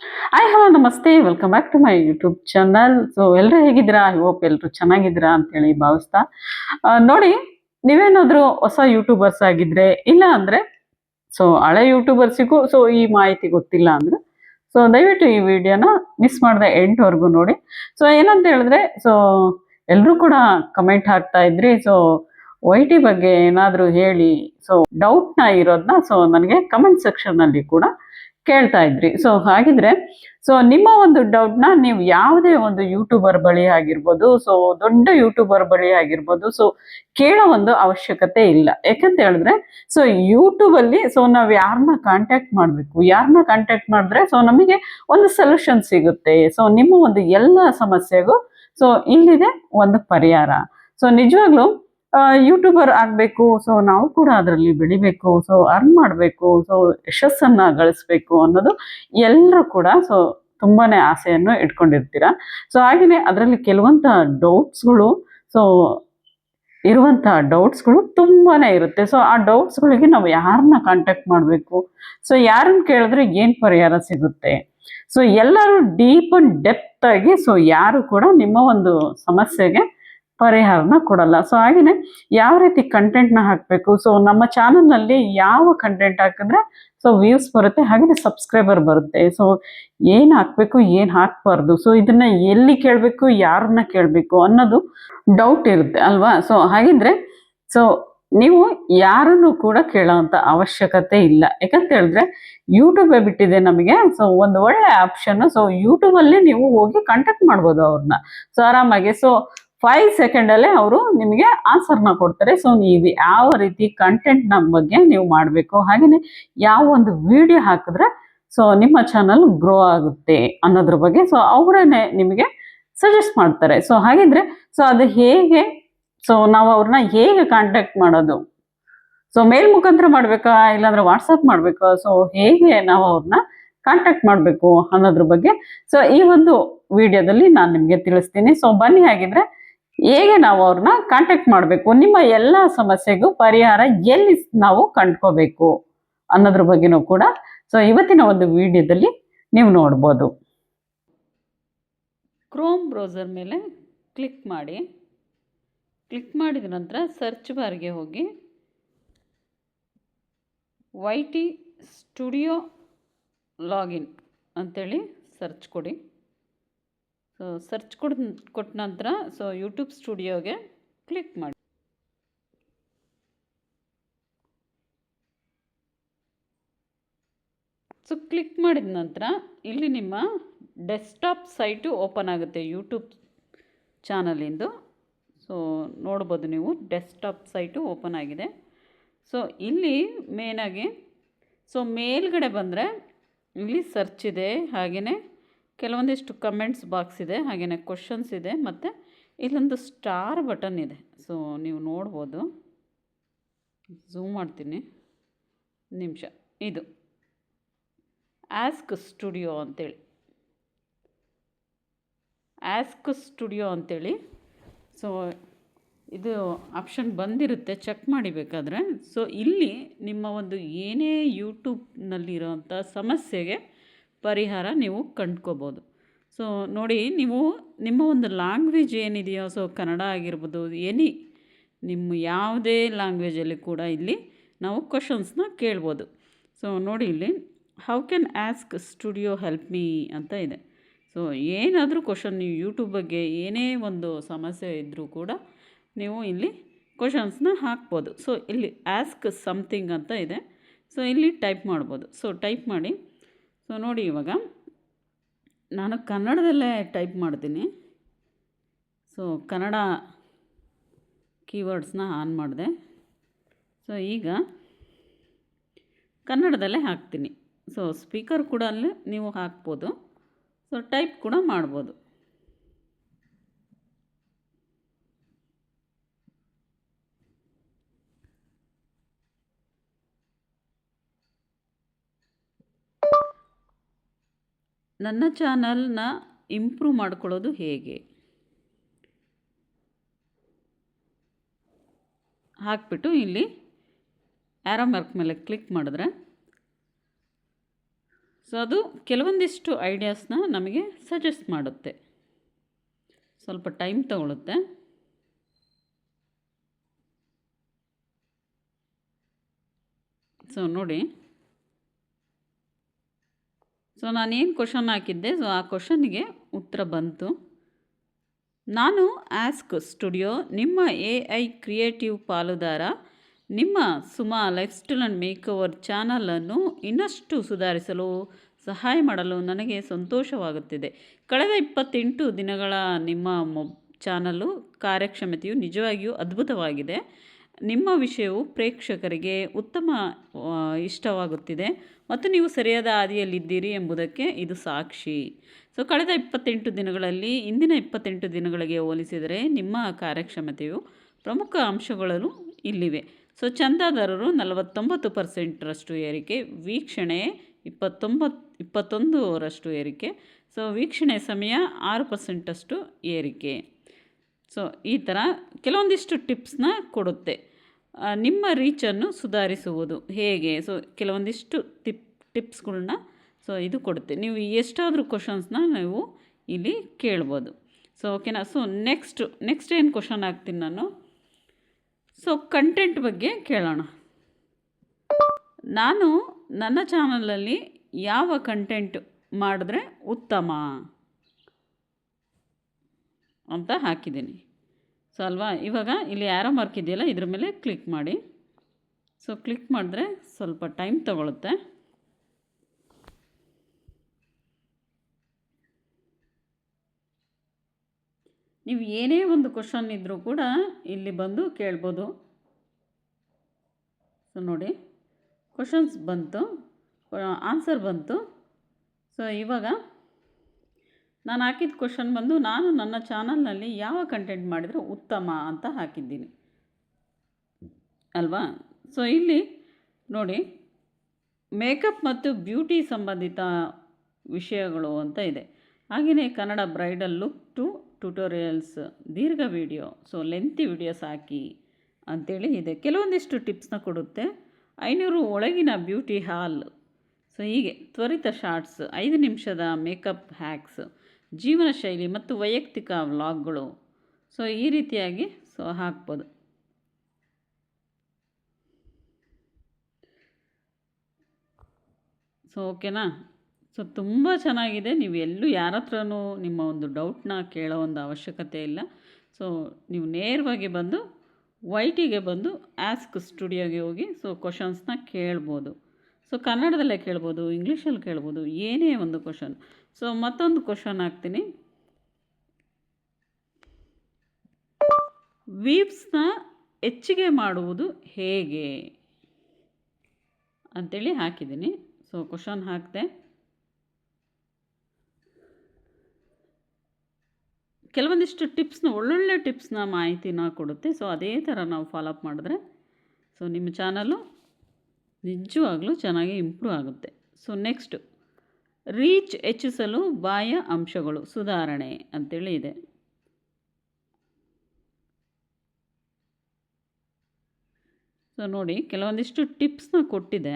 Hi hello ನಮಸ್ತೆ. Welcome back to my YouTube channel so ಎಲ್ಲರೂ ಹೇಗಿದ್ದೀರಾ? ಐ ಹೋಪ್ ಎಲ್ಲರೂ ಚೆನ್ನಾಗಿದ್ದೀರಾ ಅಂತೇಳಿ ಭಾವಿಸ್ತಾ. ನೋಡಿ, ನೀವೇನಾದರೂ ಹೊಸ ಯೂಟ್ಯೂಬರ್ಸ್ ಆಗಿದ್ರೆ, ಇಲ್ಲ ಅಂದರೆ ಸೊ ಹಳೆ ಯೂಟ್ಯೂಬರ್ಸಿಗೂ ಸೊ ಈ ಮಾಹಿತಿ ಗೊತ್ತಿಲ್ಲ ಅಂದರೆ ಸೊ ದಯವಿಟ್ಟು ಈ ವಿಡಿಯೋನ ಮಿಸ್ ಮಾಡದೆ ಎಂಟ್ವರೆಗೂ ನೋಡಿ. ಸೊ ಏನಂತ ಹೇಳಿದ್ರೆ ಸೊ ಎಲ್ಲರೂ ಕೂಡ ಕಮೆಂಟ್ ಹಾಕ್ತಾ ಇದ್ರಿ. ಸೊ ವೈ ಟಿ ಬಗ್ಗೆ ಏನಾದರೂ ಹೇಳಿ ಸೊ ಡೌಟ್ನ ಇರೋದನ್ನ ಸೊ ನನಗೆ ಕಮೆಂಟ್ ಸೆಕ್ಷನಲ್ಲಿ ಕೂಡ ಕೇಳ್ತಾ ಇದ್ರಿ. ಸೊ ಹಾಗಿದ್ರೆ ಸೊ ನಿಮ್ಮ ಒಂದು ಡೌಟ್ನ ನೀವು ಯಾವುದೇ ಒಂದು ಯೂಟ್ಯೂಬರ್ ಬಳಿ ಆಗಿರ್ಬೋದು ಸೊ ದೊಡ್ಡ ಯೂಟ್ಯೂಬರ್ ಬಳಿ ಆಗಿರ್ಬೋದು ಸೊ ಕೇಳೋ ಒಂದು ಅವಶ್ಯಕತೆ ಇಲ್ಲ. ಯಾಕಂತ ಹೇಳಿದ್ರೆ ಸೊ ಯೂಟ್ಯೂಬಲ್ಲಿ ಸೊ ನಾವು ಯಾರನ್ನ ಕಾಂಟ್ಯಾಕ್ಟ್ ಮಾಡಬೇಕು? ಯಾರನ್ನ ಕಾಂಟ್ಯಾಕ್ಟ್ ಮಾಡಿದ್ರೆ ಸೊ ನಮಗೆ ಒಂದು ಸೊಲ್ಯೂಷನ್ ಸಿಗುತ್ತೆ. ಸೊ ನಿಮ್ಮ ಒಂದು ಎಲ್ಲ ಸಮಸ್ಯೆಗೂ ಸೊ ಇಲ್ಲಿದೆ ಒಂದು ಪರಿಹಾರ. ಸೊ ನಿಜವಾಗ್ಲೂ ಯೂಟ್ಯೂಬರ್ ಆಗಬೇಕು ಸೊ ನಾವು ಕೂಡ ಅದರಲ್ಲಿ ಬೆಳಿಬೇಕು ಸೊ ಅರ್ನ್ ಮಾಡಬೇಕು ಸೊ ಯಶಸ್ಸನ್ನ ಗಳಿಸ್ಬೇಕು ಅನ್ನೋದು ಎಲ್ಲರೂ ಕೂಡ ಸೊ ತುಂಬಾನೇ ಆಸೆಯನ್ನು ಇಟ್ಕೊಂಡಿರ್ತೀರ. ಸೊ ಹಾಗೆಯೇ ಅದರಲ್ಲಿ ಕೆಲವಂತ ಡೌಟ್ಸ್ಗಳು ಸೊ ಇರುವಂಥ ಡೌಟ್ಸ್ಗಳು ತುಂಬಾನೇ ಇರುತ್ತೆ. ಸೊ ಆ ಡೌಟ್ಸ್ಗಳಿಗೆ ನಾವು ಯಾರನ್ನ ಕಾಂಟ್ಯಾಕ್ಟ್ ಮಾಡಬೇಕು? ಸೊ ಯಾರನ್ನ ಕೇಳಿದ್ರೆ ಏನು ಪರಿಹಾರ ಸಿಗುತ್ತೆ? ಸೊ ಎಲ್ಲರೂ ಡೀಪ್ ಅಂಡ್ ಡೆಪ್ತ್ ಆಗಿ ಸೊ ಯಾರು ಕೂಡ ನಿಮ್ಮ ಒಂದು ಸಮಸ್ಯೆಗೆ ಪರಿಹಾರನ ಕೊಡಲ್ಲ. ಸೊ ಹಾಗೆಯೇ ಯಾವ ರೀತಿ ಕಂಟೆಂಟ್ನ ಹಾಕಬೇಕು? ಸೊ ನಮ್ಮ ಚಾನಲ್ನಲ್ಲಿ ಯಾವ ಕಂಟೆಂಟ್ ಹಾಕಿದ್ರೆ ಸೊ ವ್ಯೂಸ್ ಬರುತ್ತೆ ಹಾಗೆಯೇ ಸಬ್ಸ್ಕ್ರೈಬರ್ ಬರುತ್ತೆ. ಸೊ ಏನು ಹಾಕಬೇಕು, ಏನು ಹಾಕಬಾರ್ದು? ಸೊ ಇದನ್ನ ಎಲ್ಲಿ ಕೇಳಬೇಕು, ಯಾರನ್ನ ಕೇಳಬೇಕು ಅನ್ನೋದು ಡೌಟ್ ಇರುತ್ತೆ, ಅಲ್ವಾ? ಸೊ ಹಾಗಿದ್ರೆ ಸೊ ನೀವು ಯಾರನ್ನು ಕೂಡ ಕೇಳೋವಂಥ ಅವಶ್ಯಕತೆ ಇಲ್ಲ. ಯಾಕಂತ ಹೇಳಿದ್ರೆ ಯೂಟ್ಯೂಬೇ ಬಿಟ್ಟಿದೆ ನಮಗೆ ಸೊ ಒಂದು ಒಳ್ಳೆ ಆಪ್ಷನ್ ಸೊ ಯೂಟ್ಯೂಬಲ್ಲಿ ನೀವು ಹೋಗಿ ಕಾಂಟ್ಯಾಕ್ಟ್ ಮಾಡ್ಬೋದು ಅವ್ರನ್ನ. ಸೊ ಆರಾಮಾಗಿ ಸೊ ಫೈವ್ ಸೆಕೆಂಡಲ್ಲೇ ಅವರು ನಿಮಗೆ ಆನ್ಸರ್ನ ಕೊಡ್ತಾರೆ. ಸೊ ನೀವು ಯಾವ ರೀತಿ ಕಂಟೆಂಟ್ ಕಂಟೆಂಟ್ನ ಬಗ್ಗೆ ನೀವು ಮಾಡಬೇಕು ಹಾಗೆಯೇ ಯಾವ ಒಂದು ವಿಡಿಯೋ ಹಾಕಿದ್ರೆ ಸೊ ನಿಮ್ಮ ಚಾನಲ್ ಗ್ರೋ ಆಗುತ್ತೆ ಅನ್ನೋದ್ರ ಬಗ್ಗೆ ಸೊ ಅವರೇ ನಿಮಗೆ ಸಜೆಸ್ಟ್ ಮಾಡ್ತಾರೆ. ಸೊ ಹಾಗಿದ್ರೆ ಸೊ ಅದು ಹೇಗೆ ಸೊ ನಾವು ಅವ್ರನ್ನ ಹೇಗೆ ಕಾಂಟ್ಯಾಕ್ಟ್ ಮಾಡೋದು? ಸೊ ಮೇಲ್ ಮುಖಾಂತರ ಮಾಡಬೇಕಾ, ಇಲ್ಲಾಂದ್ರೆ ವಾಟ್ಸಪ್ ಮಾಡಬೇಕಾ? ಸೊ ಹೇಗೆ ನಾವು ಅವ್ರನ್ನ ಕಾಂಟ್ಯಾಕ್ಟ್ ಮಾಡಬೇಕು ಅನ್ನೋದ್ರ ಬಗ್ಗೆ ಸೊ ಈ ಒಂದು ವಿಡಿಯೋದಲ್ಲಿ ನಾನು ನಿಮಗೆ ತಿಳಿಸ್ತೀನಿ. ಸೊ ಬನ್ನಿ ಹಾಗಿದ್ರೆ ಹೇಗೆ ನಾವು ಅವ್ರನ್ನ ಕಾಂಟ್ಯಾಕ್ಟ್ ಮಾಡಬೇಕು? ನಿಮ್ಮ ಎಲ್ಲ ಸಮಸ್ಯೆಗೂ ಪರಿಹಾರ ಎಲ್ಲಿ ನಾವು ಕಂಡ್ಕೋಬೇಕು ಅನ್ನೋದ್ರ ಬಗ್ಗೆನೂ ಕೂಡ. ಸೊ ಇವತ್ತಿನ ಒಂದು ವಿಡಿಯೋದಲ್ಲಿ ನೀವು ನೋಡ್ಬೋದು. ಕ್ರೋಮ್ ಬ್ರೌಸರ್ ಮೇಲೆ ಕ್ಲಿಕ್ ಮಾಡಿ. ಕ್ಲಿಕ್ ಮಾಡಿದ ನಂತರ ಸರ್ಚ್ ಬಾರ್ಗೆ ಹೋಗಿ. ವೈ ಟಿ ಸ್ಟುಡಿಯೋ ಲಾಗಿನ್ ಅಂಥೇಳಿ ಸರ್ಚ್ ಕೊಡಿ. ಸೊ ಸರ್ಚ್ ಕೊಡ್, ಕೊಟ್ಟ ನಂತರ ಸೊ ಯೂಟ್ಯೂಬ್ ಸ್ಟುಡಿಯೋಗೆ ಕ್ಲಿಕ್ ಮಾಡಿ. ಸೊ ಕ್ಲಿಕ್ ಮಾಡಿದ ನಂತರ, ಇಲ್ಲಿ ನಿಮ್ಮ ಡೆಸ್ಕ್ಟಾಪ್ ಸೈಟು ಓಪನ್ ಆಗುತ್ತೆ ಯೂಟ್ಯೂಬ್ ಚಾನಲಿಂದು ಸೊ ನೋಡ್ಬೋದು ನೀವು ಡೆಸ್ಕ್ಟಾಪ್ ಸೈಟು ಓಪನ್ ಆಗಿದೆ. ಸೊ ಇಲ್ಲಿ ಮೇನಾಗಿ ಸೊ ಮೇಲ್ಗಡೆ ಬಂದರೆ, ಇಲ್ಲಿ ಸರ್ಚ್ ಇದೆ ಹಾಗೆಯೇ ಕೆಲವೊಂದಿಷ್ಟು ಕಮೆಂಟ್ಸ್ ಬಾಕ್ಸ್ ಇದೆ ಹಾಗೆಯೇ ಕ್ವಶನ್ಸ್ ಇದೆ, ಮತ್ತು ಇಲ್ಲೊಂದು ಸ್ಟಾರ್ ಬಟನ್ ಇದೆ. ಸೊ ನೀವು ನೋಡ್ಬೋದು. ಝೂಮ್ ಮಾಡ್ತೀನಿ. ನಿಮಿಷ. ಇದು. ಆಸ್ಕ್ ಸ್ಟುಡಿಯೋ ಅಂತೇಳಿ. ಆಸ್ಕ್ ಸ್ಟುಡಿಯೋ ಅಂತೇಳಿ. ಸೊ ಇದು ಆಪ್ಷನ್ ಬಂದಿರುತ್ತೆ. ಚೆಕ್ ಮಾಡಿಬೇಕಾದ್ರೆ ಸೊ ಇಲ್ಲಿ ನಿಮ್ಮ ಒಂದು ಏನೇ ಯೂಟ್ಯೂಬ್ನಲ್ಲಿರೋಂಥ ಸಮಸ್ಯೆಗೆ ಪರಿಹಾರ ನೀವು ಕಂಡ್ಕೋಬೋದು. ಸೊ ನೋಡಿ, ನೀವು ನಿಮ್ಮ ಒಂದು ಲ್ಯಾಂಗ್ವೇಜ್ ಏನಿದೆಯೋ ಸೊ ಕನ್ನಡ ಆಗಿರ್ಬೋದು, ಎನಿ ನಿಮ್ಮ ಯಾವುದೇ ಲ್ಯಾಂಗ್ವೇಜಲ್ಲಿ ಕೂಡ ಇಲ್ಲಿ ನಾವು ಕ್ವಶನ್ಸ್ನ ಕೇಳ್ಬೋದು. ಸೊ ನೋಡಿ ಇಲ್ಲಿ how can ask studio help me ಅಂತ ಇದೆ. ಸೊ ಏನಾದರೂ ಕ್ವಶನ್ ನೀವು ಯೂಟ್ಯೂಬ್ ಬಗ್ಗೆ ಏನೇ ಒಂದು ಸಮಸ್ಯೆ ಇದ್ದರೂ ಕೂಡ ನೀವು ಇಲ್ಲಿ ಕ್ವಶನ್ಸ್ನ ಹಾಕ್ಬೋದು. ಸೊ ಇಲ್ಲಿ ಆಸ್ಕ್ ಸಮ್ಥಿಂಗ್ ಅಂತ ಇದೆ. ಸೊ ಇಲ್ಲಿ ಟೈಪ್ ಮಾಡ್ಬೋದು. ಸೊ ಟೈಪ್ ಮಾಡಿ. ಸೊ ನೋಡಿ ಇವಾಗ, ನಾನು ಕನ್ನಡದಲ್ಲೇ ಟೈಪ್ ಮಾಡ್ತೀನಿ. ಸೊ ಕನ್ನಡ ಕೀವರ್ಡ್ಸ್ನ ಆನ್ ಮಾಡಿದೆ. ಸೊ ಈಗ ಕನ್ನಡದಲ್ಲೇ ಹಾಕ್ತೀನಿ. ಸೊ ಸ್ಪೀಕರ್ ಕೂಡ ಅಲ್ಲಿ ನೀವು ಹಾಕ್ಬೋದು. ಸೊ ಟೈಪ್ ಕೂಡ ಮಾಡ್ಬೋದು. ನನ್ನ ಚಾನಲ್ನ ಇಂಪ್ರೂವ್ ಮಾಡ್ಕೊಳ್ಳೋದು ಹೇಗೆ? ಹಾಕ್ಬಿಟ್ಟು ಇಲ್ಲಿ ಆ್ಯರೋ ಮಾರ್ಕ್ ಮೇಲೆ ಕ್ಲಿಕ್ ಮಾಡಿದ್ರೆ ಸೊ ಅದು ಕೆಲವೊಂದಿಷ್ಟು ಐಡಿಯಾಸ್ನ ನಮಗೆ ಸಜೆಸ್ಟ್ ಮಾಡುತ್ತೆ. ಸ್ವಲ್ಪ ಟೈಮ್ ತಗೊಳುತ್ತೆ. ಸೊ ನೋಡಿ. ಸೊ ನಾನೇನು ಕ್ವಶನ್ ಹಾಕಿದ್ದೆ? ಸೊ ಆ ಕ್ವಶನ್ಗೆ ಉತ್ತರ ಬಂತು. ನಾನು ಆಸ್ಕ್ ಸ್ಟುಡಿಯೋ ನಿಮ್ಮ ಎ ಐ ಕ್ರಿಯೇಟಿವ್ ಪಾಲುದಾರ, ನಿಮ್ಮ Suma lifestyle and makeover ಚಾನಲನ್ನು ಇನ್ನಷ್ಟು ಸುಧಾರಿಸಲು, ಸಹಾಯ ಮಾಡಲು ನನಗೆ ಸಂತೋಷವಾಗುತ್ತಿದೆ. ಕಳೆದ ಇಪ್ಪತ್ತೆಂಟು ದಿನಗಳ ನಿಮ್ಮ ಮೊ ಚಾನಲ್ಲು ಕಾರ್ಯಕ್ಷಮತೆಯು ನಿಜವಾಗಿಯೂ ಅದ್ಭುತವಾಗಿದೆ. ನಿಮ್ಮ ವಿಷಯವು ಪ್ರೇಕ್ಷಕರಿಗೆ ಉತ್ತಮ ಇಷ್ಟವಾಗುತ್ತಿದೆ ಮತ್ತು ನೀವು ಸರಿಯಾದ ಹಾದಿಯಲ್ಲಿದ್ದೀರಿ ಎಂಬುದಕ್ಕೆ ಇದು ಸಾಕ್ಷಿ. ಸೊ ಕಳೆದ ಇಪ್ಪತ್ತೆಂಟು ದಿನಗಳಲ್ಲಿ, ಇಂದಿನ ಇಪ್ಪತ್ತೆಂಟು ದಿನಗಳಿಗೆ ಹೋಲಿಸಿದರೆ ನಿಮ್ಮ ಕಾರ್ಯಕ್ಷಮತೆಯು ಪ್ರಮುಖ ಅಂಶಗಳು ಇಲ್ಲಿವೆ. ಸೊ ಚಂದಾದಾರರು ನಲವತ್ತೊಂಬತ್ತು ಪರ್ಸೆಂಟ್ರಷ್ಟು ಏರಿಕೆ, ವೀಕ್ಷಣೆ ಇಪ್ಪತ್ತೊಂಬತ್ತು ಇಪ್ಪತ್ತೊಂದರಷ್ಟು ಏರಿಕೆ ಸೊ ವೀಕ್ಷಣೆ ಸಮಯ ಆರು ಪರ್ಸೆಂಟಷ್ಟು ಏರಿಕೆ. ಸೊ ಈ ಥರ ಕೆಲವೊಂದಿಷ್ಟು ಟಿಪ್ಸ್ನ ಕೊಡುತ್ತೆ. ನಿಮ್ಮ ರೀಚನ್ನು ಸುಧಾರಿಸುವುದು. ಹೇಗೆ? ಸೊ ಕೆಲವೊಂದಿಷ್ಟು ಟಿಪ್ ಟಿಪ್ಸ್ಗಳನ್ನ ಸೊ ಇದು ಕೊಡುತ್ತೆ. ನೀವು ಎಷ್ಟಾದರೂ ಕ್ವಶನ್ಸ್ನ ನೀವು ಇಲ್ಲಿ ಕೇಳ್ಬೋದು. ಸೊ ಓಕೆನಾ ಸೊ ನೆಕ್ಸ್ಟ್ ನೆಕ್ಸ್ಟ್ ಏನು ಕ್ವಶನ್ ಹಾಕ್ತೀನಿ ನಾನು? ಸೊ ಕಂಟೆಂಟ್ ಬಗ್ಗೆ ಕೇಳೋಣ. ನಾನು ನನ್ನ ಚಾನಲಲ್ಲಿ ಯಾವ ಕಂಟೆಂಟ್ ಮಾಡಿದ್ರೆ ಉತ್ತಮ? ಅಂತ ಹಾಕಿದ್ದೀನಿ. ಸೊ ಅಲ್ವಾ? ಇವಾಗ ಇಲ್ಲಿ ಯಾರೋ ಮಾರ್ಕ್ ಇದೆಯಲ್ಲ, ಇದ್ರ ಮೇಲೆ ಕ್ಲಿಕ್ ಮಾಡಿ. ಸೊ ಕ್ಲಿಕ್ ಮಾಡಿದ್ರೆ ಸ್ವಲ್ಪ ಟೈಮ್ ತಗೊಳುತ್ತೆ. ನೀವು ಏನೇ ಒಂದು ಕ್ವಶನ್ ಇದ್ದರೂ ಕೂಡ ಇಲ್ಲಿ ಬಂದು ಕೇಳ್ಬೋದು. ಸೊ ನೋಡಿ. ಕ್ವಶನ್ಸ್ ಬಂತು. ಆನ್ಸರ್ ಬಂತು. ಸೊ ಇವಾಗ ನಾನು ಹಾಕಿದ ಕ್ವಶನ್ ಬಂದು ನಾನು ನನ್ನ ಚಾನಲ್ನಲ್ಲಿ ಯಾವ ಕಂಟೆಂಟ್ ಮಾಡಿದರೆ ಉತ್ತಮ ಅಂತ ಹಾಕಿದ್ದೀನಿ. ಅಲ್ವಾ? ಸೊ ಇಲ್ಲಿ ನೋಡಿ ಮೇಕಪ್ ಮತ್ತು ಬ್ಯೂಟಿ ಸಂಬಂಧಿತ ವಿಷಯಗಳು ಅಂತ ಇದೆ. ಹಾಗೆಯೇ Kannada bridal look to tutorials ದೀರ್ಘ ವಿಡಿಯೋ ಸೊ ಲೆಂತಿ ವಿಡಿಯೋಸ್ ಹಾಕಿ ಅಂಥೇಳಿ ಇದೆ. ಕೆಲವೊಂದಿಷ್ಟು ಟಿಪ್ಸ್ನ ಕೊಡುತ್ತೆ. ಐನೂರು ಒಳಗಿನ ಬ್ಯೂಟಿ ಹಾಲ್ ಸೊ ಹೀಗೆ ತ್ವರಿತ ಶಾರ್ಟ್ಸ್ ಐದು ನಿಮಿಷದ ಮೇಕಪ್ ಹ್ಯಾಕ್ಸ್ ಜೀವನ ಶೈಲಿ ಮತ್ತು ವೈಯಕ್ತಿಕ ವ್ಲಾಗ್ಗಳು. ಸೊ ಈ ರೀತಿಯಾಗಿ ಸೊ ಹಾಕ್ಬೋದು. ಸೊ ಓಕೆನಾ ಸೊ ತುಂಬ ಚೆನ್ನಾಗಿದೆ. ನೀವು ಎಲ್ಲೂ ಯಾರ ಹತ್ರನೂ ನಿಮ್ಮ ಒಂದು ಡೌಟ್ನ ಕೇಳೋ ಒಂದು ಅವಶ್ಯಕತೆ ಇಲ್ಲ. ಸೊ ನೀವು ನೇರವಾಗಿ ಬಂದು ವೈಟಿಗೆ ಬಂದು ಆಸ್ಕ್ ಸ್ಟುಡಿಯೋಗೆ ಹೋಗಿ ಸೊ ಕ್ವಶನ್ಸ್ನ ಕೇಳ್ಬೋದು. ಸೊ ಕನ್ನಡದಲ್ಲೇ ಕೇಳ್ಬೋದು ಇಂಗ್ಲೀಷಲ್ಲಿ ಕೇಳ್ಬೋದು ಏನೇ ಒಂದು ಕ್ವಶನ್ ಸೊ ಮತ್ತೊಂದು ಕ್ವಶನ್ ಹಾಕ್ತೀನಿ ವೀವ್ಸ್ನ ಹೆಚ್ಚಿಗೆ ಮಾಡುವುದು ಹೇಗೆ ಅಂಥೇಳಿ ಹಾಕಿದ್ದೀನಿ ಸೊ ಕ್ವಶನ್ ಹಾಕಿದೆ ಕೆಲವೊಂದಿಷ್ಟು ಟಿಪ್ಸ್ನ ಒಳ್ಳೊಳ್ಳೆ ಟಿಪ್ಸ್ನ ಮಾಹಿತಿನ ಕೊಡುತ್ತೆ ಸೊ ಅದೇ ಥರ ನಾವು ಫಾಲೋಅಪ್ ಮಾಡಿದ್ರೆ ಸೊ ನಿಮ್ಮ ಚಾನಲ್ಲು ನಿಜವಾಗ್ಲೂ ಚೆನ್ನಾಗಿ ಇಂಪ್ರೂವ್ ಆಗುತ್ತೆ. ಸೊ ನೆಕ್ಸ್ಟು ರೀಚ್ ಹೆಚ್ಚಿಸಲು ಬಾಹ್ಯ ಅಂಶಗಳು ಸುಧಾರಣೆ ಅಂತೇಳಿ ಇದೆ. ಸೊ ನೋಡಿ ಕೆಲವೊಂದಿಷ್ಟು ಟಿಪ್ಸ್ನ ಕೊಟ್ಟಿದೆ.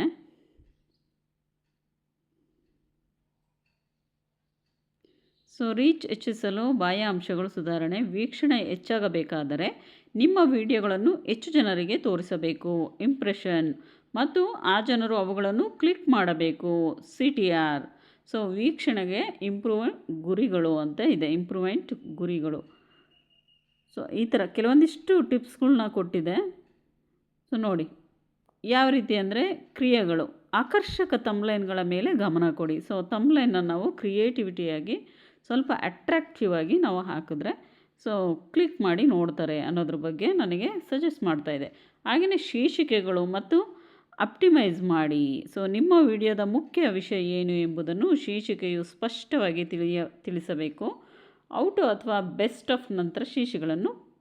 ಸೊ ರೀಚ್ ಹೆಚ್ಚಿಸಲು ಬಾಹ್ಯ ಅಂಶಗಳು ಸುಧಾರಣೆ, ವೀಕ್ಷಣೆ ಹೆಚ್ಚಾಗಬೇಕಾದರೆ ನಿಮ್ಮ ವಿಡಿಯೋಗಳನ್ನು ಹೆಚ್ಚು ಜನರಿಗೆ ತೋರಿಸಬೇಕು. ಇಂಪ್ರೆಷನ್ ಮತ್ತು ಆ ಜನರು ಅವುಗಳನ್ನು ಕ್ಲಿಕ್ ಮಾಡಬೇಕು. ಸಿ ಟಿ ಆರ್ ಸೊ, ವೀಕ್ಷಣೆಗೆ ಇಂಪ್ರೂವ್ಮೆಂಟ್ ಗುರಿಗಳು ಅಂತ ಇದೆ. ಇಂಪ್ರೂವ್ಮೆಂಟ್ ಗುರಿಗಳು. ಸೊ, ಈ ಥರ ಕೆಲವೊಂದಿಷ್ಟು ಟಿಪ್ಸ್ಗಳನ್ನ ಕೊಟ್ಟಿದೆ. ಸೊ, ನೋಡಿ. ಯಾವ ರೀತಿ ಅಂದರೆ ಕ್ರಿಯೆಗಳು. ಆಕರ್ಷಕ ತಮ್ಲೈನ್ಗಳ ಮೇಲೆ ಗಮನ ಕೊಡಿ. ಸೊ ತಮ್ಲೈನನ್ನು ನಾವು ಕ್ರಿಯೇಟಿವಿಟಿಯಾಗಿ ಸ್ವಲ್ಪ ಅಟ್ರ್ಯಾಕ್ಟಿವ್ ಆಗಿ ನಾವು ಹಾಕಿದ್ರೆ, ಸೊ, ಕ್ಲಿಕ್ ಮಾಡಿ ನೋಡ್ತಾರೆ ಅನ್ನೋದ್ರ ಬಗ್ಗೆ ನನಗೆ ಸಜೆಸ್ಟ್ ಮಾಡ್ತಾಯಿದೆ ಹಾಗೆಯೇ ಶೀರ್ಷಿಕೆಗಳು ಮತ್ತು ಅಪ್ಟಿಮೈಸ್ ಮಾಡಿ. ಸೊ, ನಿಮ್ಮ ವಿಡಿಯೋದ ಮುಖ್ಯ ವಿಷಯ ಏನು ಎಂಬುದನ್ನು ಶೀರ್ಷಿಕೆಯು ಸ್ಪಷ್ಟವಾಗಿ ತಿಳಿಯ, ತಿಳಿಸಬೇಕು. ಔಟು ಅಥವಾ ಬೆಸ್ಟ್ ಆಫ್ ನಂತರ ಶೀರ್ಷಿಗಳನ್ನು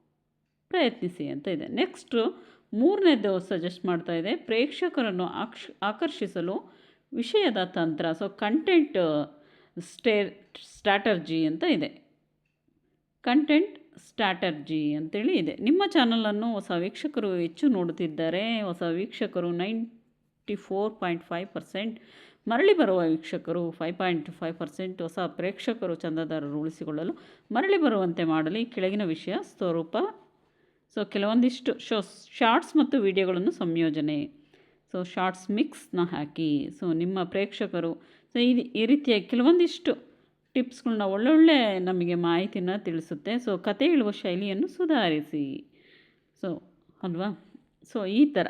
ಪ್ರಯತ್ನಿಸಿ ಅಂತ ಇದೆ. ನೆಕ್ಸ್ಟು ಮೂರನೇದು ಸಜೆಸ್ಟ್ ಮಾಡ್ತಾ ಇದೆ. ಪ್ರೇಕ್ಷಕರನ್ನು ಆಕ್ಷ, ಆಕರ್ಷಿಸಲು ವಿಷಯದ ತಂತ್ರ, ಸೊ, ಕಂಟೆಂಟ್ ಸ್ಟೇ ಸ್ಟ್ರಾಟರ್ಜಿ ಅಂತ ಇದೆ. ಕಂಟೆಂಟ್ ಸ್ಟ್ರಾಟರ್ಜಿ ಅಂತೇಳಿ ಇದೆ. ನಿಮ್ಮ ಚಾನಲನ್ನು ಹೊಸ ವೀಕ್ಷಕರು ಹೆಚ್ಚು ನೋಡುತ್ತಿದ್ದಾರೆ ಹೊಸ ವೀಕ್ಷಕರು ninety four point five percent, ಮರಳಿ ಬರುವ ವೀಕ್ಷಕರು ಫೈವ್ ಪಾಯಿಂಟ್ ಫೈವ್ ಪರ್ಸೆಂಟ್, ಹೊಸ ಪ್ರೇಕ್ಷಕರು ಚಂದಾದಾರರು ಉಳಿಸಿಕೊಳ್ಳಲು ಮರಳಿ ಬರುವಂತೆ ಮಾಡಲು. ಕೆಳಗಿನ ವಿಷಯ ಸ್ವರೂಪ. ಸೊ ಕೆಲವೊಂದಿಷ್ಟು ಶೋಸ್, ಶಾರ್ಟ್ಸ್ ಮತ್ತು ವಿಡಿಯೋಗಳನ್ನು ಸಂಯೋಜನೆ. ಸೊ ಶಾರ್ಟ್ಸ್ ಮಿಕ್ಸ್ನ ಹಾಕಿ. ಸೊ ನಿಮ್ಮ ಪ್ರೇಕ್ಷಕರು ಸೊ ಈ ರೀತಿಯ ಕೆಲವೊಂದಿಷ್ಟು ಟಿಪ್ಸ್ಗಳನ್ನ ಒಳ್ಳೊಳ್ಳೆ ನಮಗೆ ಮಾಹಿತಿನ ತಿಳಿಸುತ್ತೆ. ಸೊ, ಕತೆ ಹೇಳುವ ಶೈಲಿಯನ್ನು ಸುಧಾರಿಸಿ. ಸೊ, ಅಲ್ವಾ? ಸೊ, ಈ ಥರ.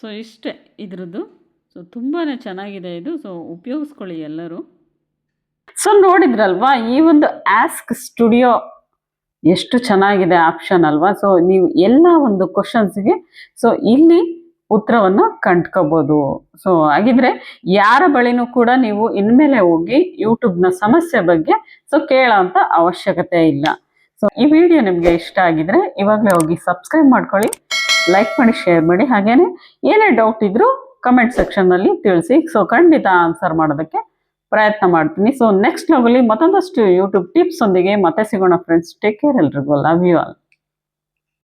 ಸೊ, ಇಷ್ಟೇ ಇದರದ್ದು. ಸೊ ತುಂಬಾ ಚೆನ್ನಾಗಿದೆ ಇದು. ಸೊ, ಉಪಯೋಗಿಸ್ಕೊಳ್ಳಿ ಎಲ್ಲರೂ. ಸೊ, ನೋಡಿದ್ರಲ್ವಾ? ಈ ಒಂದು ಆಸ್ಕ್ ಸ್ಟುಡಿಯೋ ಎಷ್ಟು ಚೆನ್ನಾಗಿದೆ ಆಪ್ಷನ್ ಅಲ್ವಾ? ಸೊ, ನೀವು ಎಲ್ಲ ಒಂದು ಕ್ವಶನ್ಸ್ಗೆ ಸೊ, ಇಲ್ಲಿ ಉತ್ತರವನ್ನು ಕಂಡ್ಕೋಬೋದು. ಸೊ ಹಾಗಿದ್ರೆ ಯಾರ ಬಳಿನೂ ಕೂಡ ನೀವು ಇನ್ಮೇಲೆ ಹೋಗಿ ಯೂಟ್ಯೂಬ್ನ ಸಮಸ್ಯೆ ಬಗ್ಗೆ ಸೊ ಕೇಳೋಂಥ ಅವಶ್ಯಕತೆ ಇಲ್ಲ. ಸೊ ಈ ವಿಡಿಯೋ ನಿಮಗೆ ಇಷ್ಟ ಆಗಿದ್ರೆ ಇವಾಗಲೇ ಹೋಗಿ ಸಬ್ಸ್ಕ್ರೈಬ್ ಮಾಡ್ಕೊಳ್ಳಿ ಲೈಕ್ ಮಾಡಿ ಶೇರ್ ಮಾಡಿ. ಹಾಗೇನೆ ಏನೇ ಡೌಟ್ ಇದ್ರೂ ಕಮೆಂಟ್ ಸೆಕ್ಷನ್ನಲ್ಲಿ ತಿಳಿಸಿ. ಸೊ ಖಂಡಿತ ಆನ್ಸರ್ ಮಾಡೋದಕ್ಕೆ ಪ್ರಯತ್ನ ಮಾಡ್ತೀನಿ. ಸೊ ನೆಕ್ಸ್ಟ್ ಲಾಗಲ್ಲಿ ಮತ್ತೊಂದಷ್ಟು ಯೂಟ್ಯೂಬ್ ಟಿಪ್ಸ್ ಒಂದಿಗೆ ಮತ್ತೆ ಸಿಗೋಣ ಫ್ರೆಂಡ್ಸ್ ಟೇಕ್ ಕೇರ್ ಎಲ್ರಿಗೂ. Love you all